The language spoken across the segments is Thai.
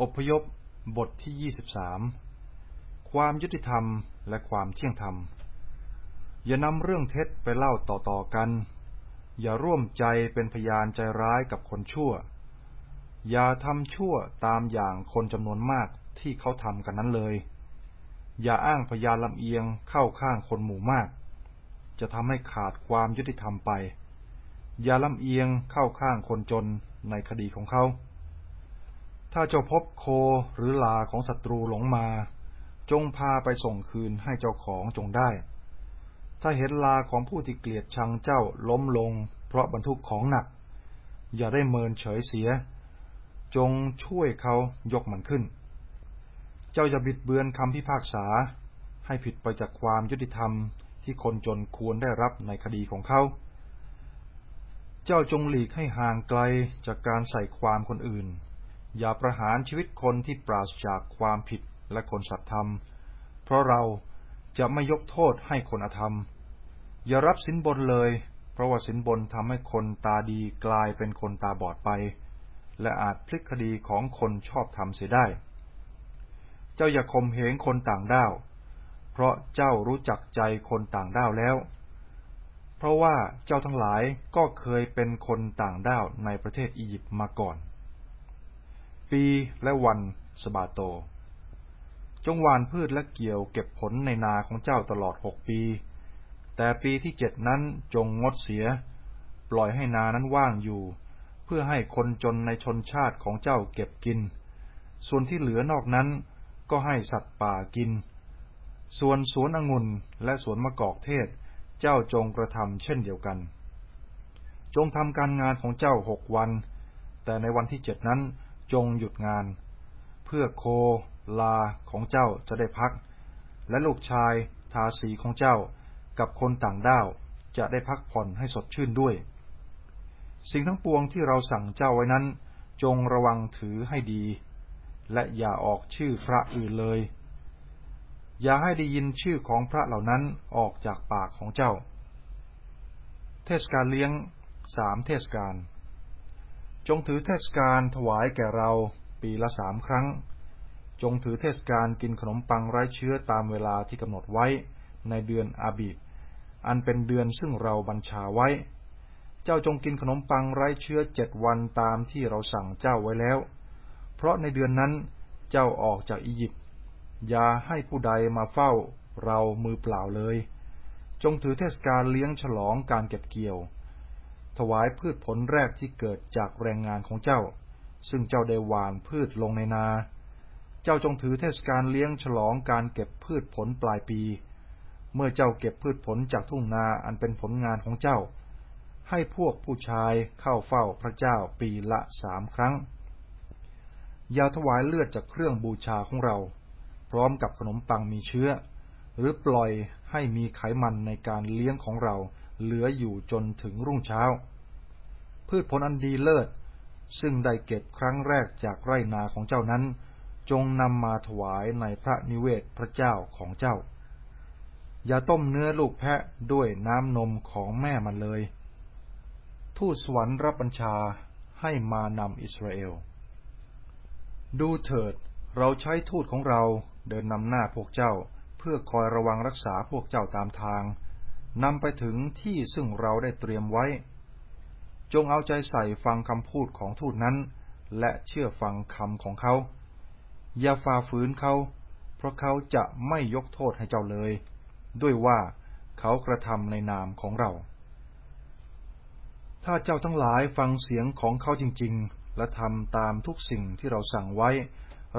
อพยพบทที่ 23 ความยุติธรรมและความเที่ยงธรรม อย่านำเรื่องเท็จไปเล่าต่อๆกัน อย่าร่วมใจเป็นพยานใจร้ายกับคนชั่ว อย่าทำชั่วตามอย่างคนจำนวนมากที่เขาทำกันนั้นเลย อย่าอ้างพยานลำเอียงเข้าข้างคนหมู่มาก จะทำให้ขาดความยุติธรรมไป อย่าลำเอียงเข้าข้างคนจนในคดีของเขา ถ้าเจ้าพบโคหรือลาของศัตรูหลงมา จงพาไปส่งคืนให้เจ้าของจงได้ ถ้าเห็นลาของผู้ที่เกลียดชังเจ้าล้มลง เพราะบรรทุกของหนัก อย่าได้เมินเฉยเสีย จงช่วยเขายกมันขึ้น เจ้าอย่าบิดเบือนคำพิพากษา ให้ผิดไปจากความยุติธรรมที่คนจนควรได้รับในคดีของเขาเจ้าจงหลีกให้ห่างไกลจากการใส่ความคนอื่น อย่าประหารชีวิตคนที่ปราศจากความผิดและคนสัตธรรม เพราะเราจะไม่ยกโทษให้คนอธรรม อย่ารับสินบนเลย เพราะว่าสินบนทำให้คนตาดีกลายเป็นคนตาบอดไป และอาจพลิกคดีของคนชอบธรรมเสียได้ เจ้าอย่าคมเหงคนต่างด้าว เพราะเจ้ารู้จักใจคนต่างด้าวแล้ว เพราะว่าเจ้าทั้งหลายก็เคยเป็นคนต่างด้าวในประเทศอียิปต์มาก่อน ปีและวันสบาโต จงหวานพืชและเกี่ยวเก็บผลในนาของเจ้าตลอดหกปี แต่ปีที่เจ็ดนั้นจงงดเสีย ปล่อยให้นานั้นว่างอยู่ เพื่อให้คนจนในชนชาติของเจ้าเก็บกิน ส่วนที่เหลือนอกนั้นก็ให้สัตว์ป่ากิน ส่วนสวนองุ่นและสวนมะกอกเทศ เจ้าจงกระทำเช่นเดียวกัน จงทำการงานของเจ้าหกวัน แต่ในวันที่เจ็ดนั้น จงหยุดงาน เพื่อโคลาของเจ้าจะได้พัก และลูกชายทาสีของเจ้ากับคนต่างด้าวจะได้พักผ่อนให้สดชื่นด้วย สิ่งทั้งปวงที่เราสั่งเจ้าไว้นั้น จงระวังถือให้ดี และอย่าออกชื่อพระอื่นเลย อย่าให้ได้ยินชื่อของพระเหล่านั้นออกจากปากของเจ้า เทศกาลเลี้ยงสามเทศกาล จงถือเทศกาลถวายแก่เราปีละสามครั้ง จงถือเทศกาลกินขนมปังไร้เชื้อตามเวลาที่กำหนดไว้ในเดือนอาบีบ อันเป็นเดือนซึ่งเราบัญชาไว้ เจ้าจงกินขนมปังไร้เชื้อเจ็ดวันตามที่เราสั่งเจ้าไว้แล้ว เพราะในเดือนนั้นเจ้าออกจากอียิปต์อย่าให้ผู้ใดมาเฝ้าเรามือเปล่าเลย จงถือเทศกาลเลี้ยงฉลองการเก็บเกี่ยว ถวายพืชผลแรกที่เกิดจากแรงงานของเจ้า ซึ่งเจ้าได้หว่านพืชลงในนา เจ้าจงถือเทศกาลเลี้ยงฉลองการเก็บพืชผลปลายปี เมื่อเจ้าเก็บพืชผลจากทุ่งนาอันเป็นผลงานของเจ้า ให้พวกผู้ชายเข้าเฝ้าพระเจ้าปีละสามครั้ง อย่าถวายเลือดจากเครื่องบูชาของเรา พร้อมกับขนมปังมีเชื้อ หรือปล่อยให้มีไขมันในการเลี้ยงของเรา เหลืออยู่จนถึงรุ่งเช้า พืชผลอันดีเลิศ ซึ่งได้เก็บครั้งแรกจากไร่นาของเจ้านั้น จงนำมาถวายในพระนิเวศพระเจ้าของเจ้า อย่าต้มเนื้อลูกแพะด้วยน้ำนมของแม่มันเลย ทูตสวรรค์รับบัญชาให้มานำอิสราเอล ดูเถิด เราใช้ทูตของเราเดินนำหน้าพวกเจ้า เพื่อคอยระวังรักษาพวกเจ้าตามทาง นำไปถึงที่ซึ่งเราได้เตรียมไว้ จงเอาใจใส่ฟังคำพูดของทูตนั้น และเชื่อฟังคำของเขา อย่าฝ่าฝืนเขา เพราะเขาจะไม่ยกโทษให้เจ้าเลย ด้วยว่าเขากระทำในนามของเรา ถ้าเจ้าทั้งหลายฟังเสียงของเขาจริง ๆ และทำตามทุกสิ่งที่เราสั่งไว้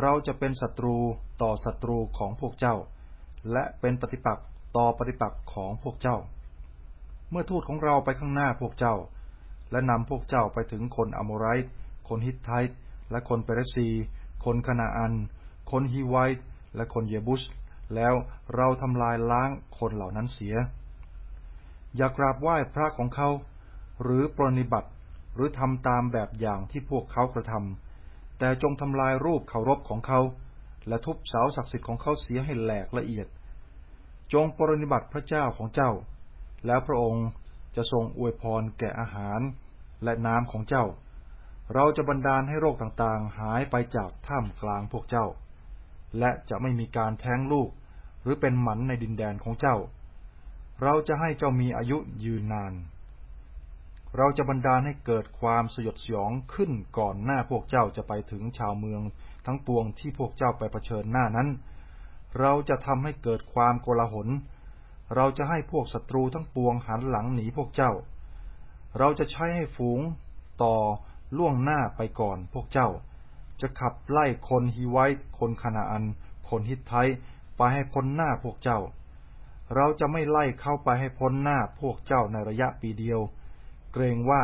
เราจะเป็นศัตรูต่อศัตรูของพวกเจ้า และเป็นปฏิปักษ์ ต่อปฏิปักษ์ของพวกเจ้า เมื่อทูตของเราไปข้างหน้าพวกเจ้า และนำพวกเจ้าไปถึงคนอโมไรต์คนฮิตไทต์และคนเปรซี คนคณาอัน คนฮีไวต์และคนเยบุส แล้วเราทำลายล้างคนเหล่านั้นเสีย อย่ากราบไหว้พระของเขา หรือปรนิบัติหรือทำตามแบบอย่างที่พวกเขากระทำแต่จงทำลายรูปเคารพของเขา และทุบเสาศักดิ์สิทธิ์ของเขาเสียให้แหลกละเอียด จงปรนิบัติพระเจ้าของเจ้า แล้วพระองค์จะทรงอวยพรแก่อาหารและน้ำของเจ้า เราจะบันดาลให้โรคต่างๆ หายไปจากท่ามกลางพวกเจ้า และจะไม่มีการแท้งลูก หรือเป็นหมันในดินแดนของเจ้า เราจะให้เจ้ามีอายุยืนนาน เราจะบันดาลให้เกิดความสยดสยองขึ้นก่อนหน้าพวกเจ้าจะไปถึงชาวเมืองทั้งปวงที่พวกเจ้าไปเผชิญหน้านั้น เราจะทำให้เกิดความโกลาหล เราจะให้พวกศัตรูทั้งปวงหันหลังหนีพวกเจ้า เราจะใช้ให้ฝูงต่อล่วงหน้าไปก่อนพวกเจ้า จะขับไล่คนฮีไวท์คนคานาอัน คนฮิตไทไปให้พ้นหน้าพวกเจ้า เราจะไม่ไล่เข้าไปให้พ้นหน้าพวกเจ้าในระยะปีเดียว เกรงว่า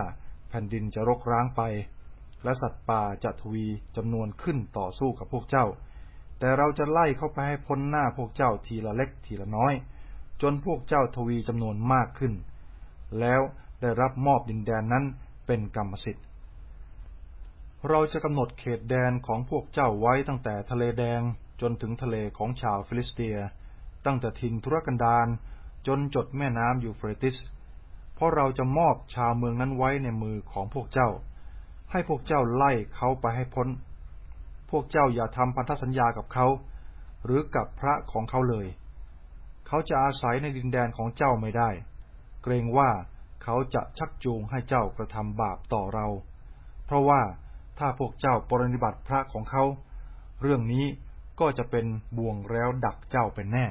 แผ่นดินจะรกร้างไป และสัตว์ป่าจะทวีจำนวนขึ้นต่อสู้กับพวกเจ้า แต่เราจะไล่เข้าไปให้พ้นหน้าพวกเจ้าทีละเล็กทีละน้อย จนพวกเจ้าทวีจำนวนมากขึ้น แล้วได้รับมอบดินแดนนั้นเป็นกรรมสิทธิ์ เราจะกำหนดเขตแดนของพวกเจ้าไว้ตั้งแต่ทะเลแดงจนถึงทะเลของชาวฟิลิสเตีย ตั้งแต่ทินทุรกันดารจนจดแม่น้ำยูเฟรติส เพราะเราจะมอบชาวเมืองนั้นไว้ในมือของพวกเจ้า ให้พวกเจ้าไล่เขาไปให้พ้น พวกเจ้าอย่าทำพันธสัญญากับเขา หรือกับพระของเขาเลย เขาจะอาศัยในดินแดนของเจ้าไม่ได้ เกรงว่าเขาจะชักจูงให้เจ้ากระทำบาปต่อเรา เพราะว่าถ้าพวกเจ้าปรนิบัติพระของเขา เรื่องนี้ก็จะเป็นบ่วงแล้วดักเจ้าเป็นแน่